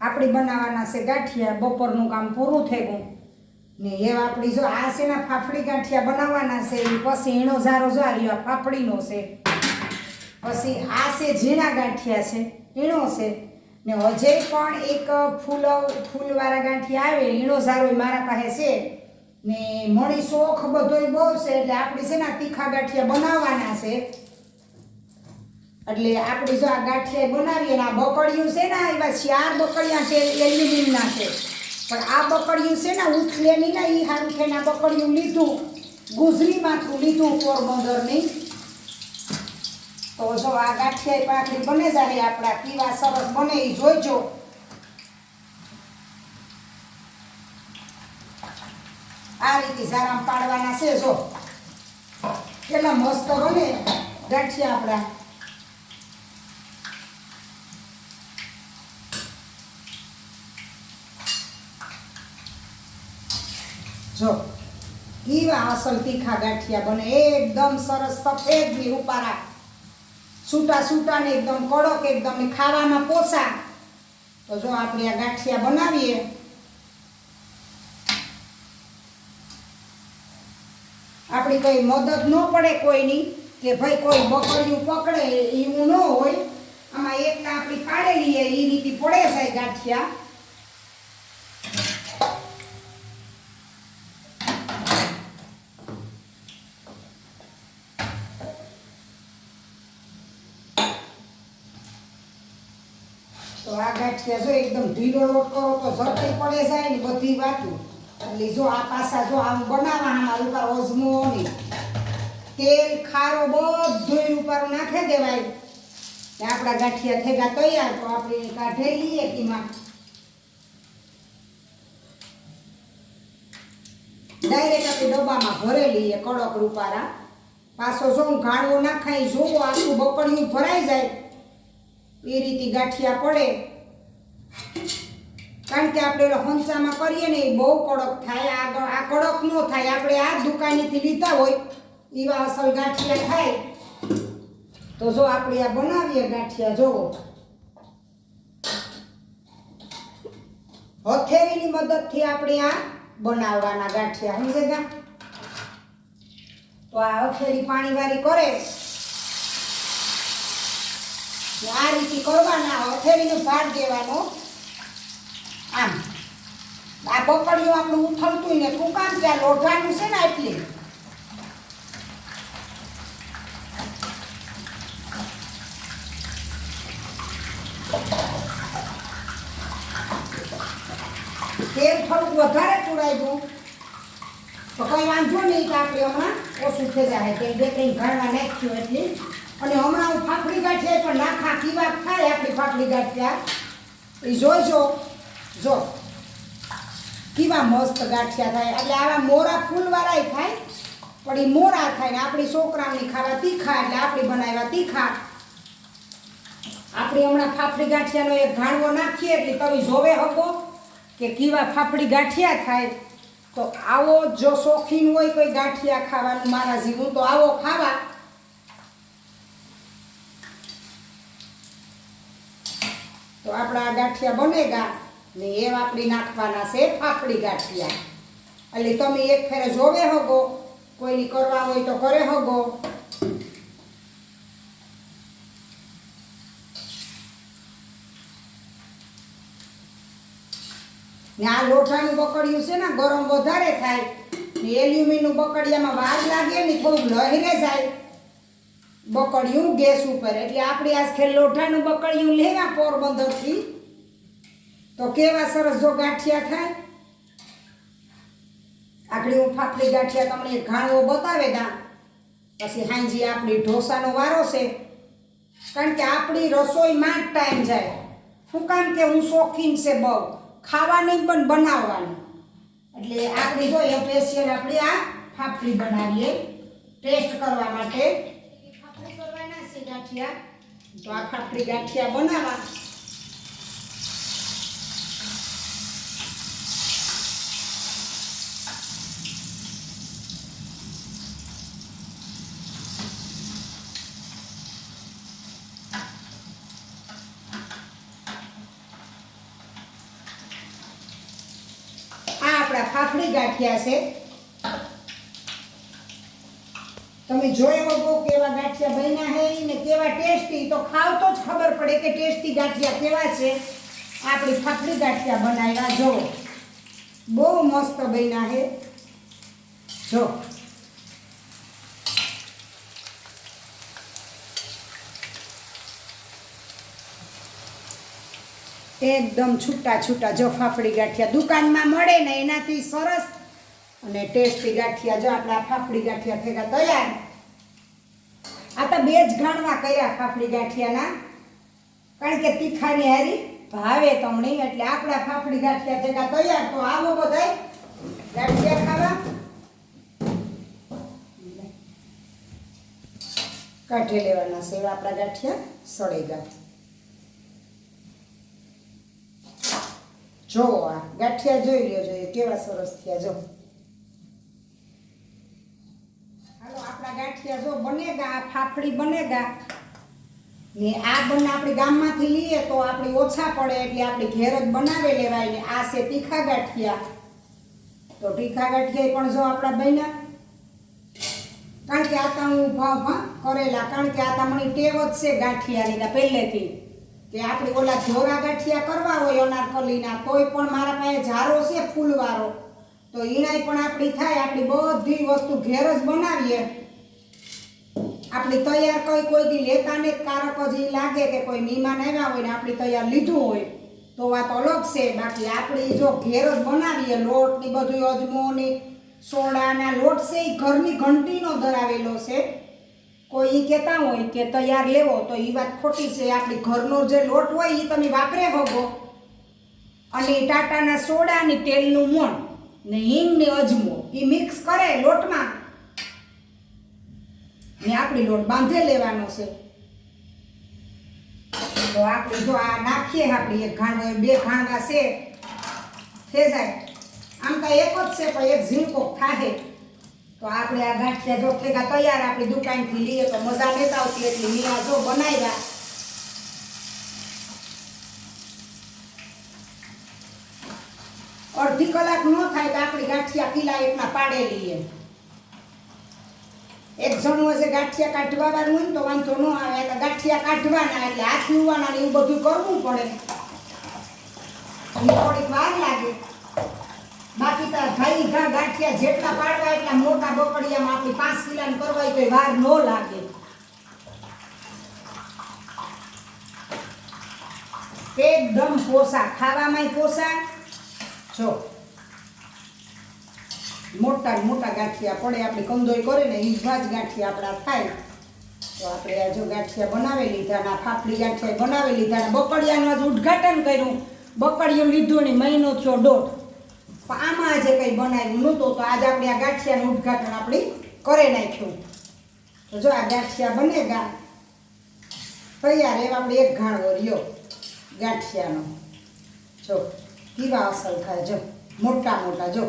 આપણી બનાવવાના છે ગાંઠિયા, બપોરનું કામ પૂરું થઈ ગયું. ને એ આપણી જો આ છે ફાફડી ગાંઠિયા બનાવવાના છે પછી એનો ઝારો જો આ રહ્યો, આ ફાફડીનો છે. પછી આ છે ઝીણા ગાંઠિયા છે, ઈણો છે. ને હજે પણ એક ફૂલ, ફૂલવાળા ગાંઠિયા આવે, ઈણો ઝારો મારા પાસે છે. ને મણી શોખ બધોય બહુ છે, એટલે આપણી છે ને તીખા ગાંઠિયા બનાવવાના છે. એટલે આપણે જો આ ગાંઠિયા બનાવીએ ને આ બકડિયું છે ને એવા ચાર બકડિયા છે એલ્યુમિનિયમના છે. પણ આ બકડિયું છે ને ઉથલેની ને એ આ બકડિયું લીધું ગુજરીમાંથી લીધું પોરબંદરની. તો જો આ ગાંઠિયા પાકડી બને જાય આપણા પીવા સરસ બને એ જોઈજો આ રીતે સારામાં પાડવાના છે, જો. કેટલા મસ્ત બને ગાંઠિયા આપણા. જો કેવા અસલ તીખા ગાંઠિયા બને. એકદમ સરસ સફેદની ઉપારા. છૂટા છૂટા ને એકદમ કડક, એકદમ ખાવામાં પોસા તો જો આપણે આ ગાંઠિયા બનાવીએ. આપણી કઈ મદદ ન પડે કોઈની, કે ભાઈ કોઈ બકરિયું પકડે એવું ન હોય. આમાં એકલા આપણી પાડેલી એ રીતે પડે જાય ગાંઠિયા. તો આ ગાંઠિયા જો એકદમ ઢીલો લોટ કરો તો ઝડપી પડે જાય ને બધી વાતું. એટલે જો આ પાસા જો આમ બનાવવાના ઉપર ઓઝમો ને તેલ, ખારો બધું ઉપર નાખી દેવાય. ને આપણા ગાંઠિયા થેગા તૈયાર, તો આપણે કાઢી લઈએ કીમાં ડાયરેક્ટ આપણે ડબ્બામાં ભરે લઈએ કડક રૂપારા. પાછો જો હું ગાળવો નાખાય જોવો આખું બપડિયું ભરાઈ જાય. એ રીતે ગાંઠિયા પડે. કારણ કે આપણે હંસામાં કરીએ ને એ બહુ કડક થાય. આગળ આ કડક ન થાય. આપણે આ દુકાનેથી લીધા હોય, એવા અસલ ગાંઠિયા થાય. તો જો આપણે આ બનાવીએ ગાંઠિયા જોવો હથેળીની મદદથી આપણે આ બનાવવાના ગાંઠિયા સમજે તો આ હથેળી પાણીવાળી કરે. આ રીતે કરવાના હથેળીનો ભાગ દેવાનો. આમ, આ બકડીઓ આપણું ઉથલતું ને તું કામ ત્યાં લોઢવાનું છે ને એટલે? તેલ થોડુંક વધારે ચૂડાવ્યું તો કંઈ વાંધો નહીં કે આપણે હમણાં ઓછું થઈ જાય. કે બે ત્રણ ઘરમાં નાખ્યું એટલે. અને હમણાં હું ફાફડી ગાંઠિયા પણ નાખા કીવા થાય આપણી ફાફડી ગાંઠિયા એ જોજો, જો. કેવા મસ્ત ગાંઠિયા થાય. એટલે આવા મોરા ફૂલવાળાય થાય પણ એ મોરા થાય ને આપણી છોકરાઓની ખાવા તીખા એટલે આપણે બનાવ્યા તીખા. આપણે હમણાં ફાફડી ગાંઠિયાનો એક ઘાણવો નાખીએ એટલે તમે જોવે હકો કે કેવા ફાફડી ગાંઠિયા થાય. તો આવો જો શોખીન હોય કોઈ ગાંઠિયા ખાવાનું, મારા જીવું તો આવો ખાવા. તો આપણા ગાંઠિયા બનેગા ને એ વાપરી નાખવાના છે ફાફડી ગાંઠિયા. એટલે તમે એક ફેરે જોવે હગો, કોઈની કરવા હોય તો કરે હગો. ને આ લોઠાનું બકડિયું છે ને ગરમ વધારે થાય. ને એલ્યુમિનનું બકડિયામાં વાર લાગે ને થોડુંક લહેરે જાય. બકડિયું ગેસ ઉપર. એટલે આપણે આજ ખેલ લોઢાનું બકડિયું લેવા પોરબંદરથી. તો કેવા સરસ જો ગાંઠિયા થાય? આપણી હું ફાફડી ગાંઠિયા તમને ઘાણવો બતાવે દા. પછી હાંજી આપણી ઢોસાનો વારો છે. કારણ કે આપણી રસોઈમાં જ ટાઈમ જાય. શું કામ કે હું શોખીન છે બહુ. ખાવાની પણ બનાવવાની. એટલે આપણી જોઈએ સ્પેશિયલ આપણે આ ફાફડી બનાવીએ. ટેસ્ટ કરવા માટે. ગાંઠિયા તો આ ફાફડી ગાંઠિયા બનાવવા આપણા ફાફડી ગાંઠિયા છે. તમે જોયો બહુ કેવા ગાંઠિયા બન્યા હે ને કેવા ટેસ્ટી, તો ખાવ તો જ ખબર પડે કે ટેસ્ટી ગાંઠિયા કેવા છે. આપણી ફાફડી ગાંઠિયા બનાવ્યા, જો. બહુ મસ્ત બન્યા હે. જો. એકદમ છૂટા છૂટા જો ફાફડી ગાંઠિયા દુકાનમાં મળે ને એનાથી સરસ અને ટેસ્ટી ગાંઠિયા જો આપણા ફાફડી ગાંઠિયા થયા તૈયાર આ તો બે જ ઘાણવા કર્યા ફાફડી ગાંઠિયાના. કારણ કે તીખાની હારી ભાવે તમને એટલે આપણા ફાફડી ગાંઠિયા થયા તૈયાર તો આવો બધાય ગાંઠિયા ખાવા. કાઢી લેવાના છે એવા આપણા ગાંઠિયા. સળેગા જો આ ગાંઠિયા જોઈ લ્યો જોઈએ કેવા સરસ થયા જો. આપણા ગાંઠિયા જો બનેગા ફાફડી બનેગા, ને આ બંને આપણે ગામમાંથી લઈએ તો આપણે ઓછા પડે એટલે આપણે ઘેર જ બનાવી લેવાય ને આ છે તીખા ગાંઠિયા. તો તીખા ગાંઠિયા પણ જો આપણા બન્યા, કારણ કે આ તો ભાવ કરેલા, કારણ કે આ તમને ટેવ જ છે ગાંઠિયાની પહેલેથી. કે આપણે ઓલા જોરા ગાંઠિયા કરવા હોય અનારકલીના, તોય પણ મારા પાસે ઝારો છે ફૂલવાળો. તો ઈણાય પણ આપણી થાય, આપણી બધી વસ્તુ ઘેર જ બનાવીએ. આપણી તૈયાર કોઈ કોઈ દી લેતા ને કારક જ લાગે કે કોઈ મહેમાન આવ્યા હોય ને આપણી તૈયાર લીધું હોય, તો વાત અલગ છે. બાકી આપણી જો ઘેર જ બનાવીએ લોટ ને બધું અજમો ને સોડાના લોટ છે એ ઘરની ઘંટીનો ધરાવેલો છે. કોઈ એ કહેતા હોય કે તૈયાર લેવો, તો એ વાત ખોટી છે. આપણી ઘરનો જે લોટ હોય એ તમે વાપરે હોગો. અને ટાટાના સોડા ને તેલનું મણ ને હિંગ ને અજમો એ મિક્સ કરે લોટમાં. ને આપણી લોટ બાંધે લેવાનો છે. તો આપણે જો આ નાખીએ આપણી એક ઘાણવો બે ઘાંડા છે. થઈ જાય. આમ તો એક જ છે, પણ એક ઝીણકો થાહે. તો આપણે આ ગાંઠિયા જો ભેગા તૈયાર આપણી દુકાનથી લઈએ તો મજા લેતા આવતી, એટલે મીરા જો બનાવ્યા. અડધી કલાક ન થાય તો આપણી ગાંઠિયા કિલા એકના પાડે લઈએ. એક જણું હશે ગાંઠિયા કાઢવા વાળું હોય તો વાંધો ન આવે, એટલે ગાંઠિયા કાઢવાના, એટલે હાથ યુવાના એવું બધું કરવું પડે. થોડીક વાર લાગે. બાકી તાર ભાઈ ઘા ગાંઠિયા જેટલા પાડવા એટલા મોટા બકડિયામાં આપણી પાંચ કિલાની કરવાય તો વાર ન લાગે. એકદમ પોસા ખાવામાં પોસા જો મોટા મોટા ગાંઠિયા પડે, આપણે કંદોઈ કરે ને એ જ ગાંઠિયા આપણા થાય. તો આપણે આ જો ગાંઠિયા બનાવી લીધા ના ફાફડી ગાંઠિયા બનાવી લીધા ને બકડિયાનું આજે ઉદ્ઘાટન કર્યું. બકડિયું લીધું ને મહિનો થયો દોઢ. આમાં આજે કંઈ બનાવ્યું નહોતું, તો આજે આપણે આ ગાંઠિયાનું ઉદ્ઘાટન આપણે કરી નાખ્યું. તો જો આ ગાંઠિયા બનેગા તૈયાર એવા આપણે એક ઘાણવો રહ્યો ગાંઠિયાનો. જો કેવા અસર થાય, જો મોટા મોટા જો.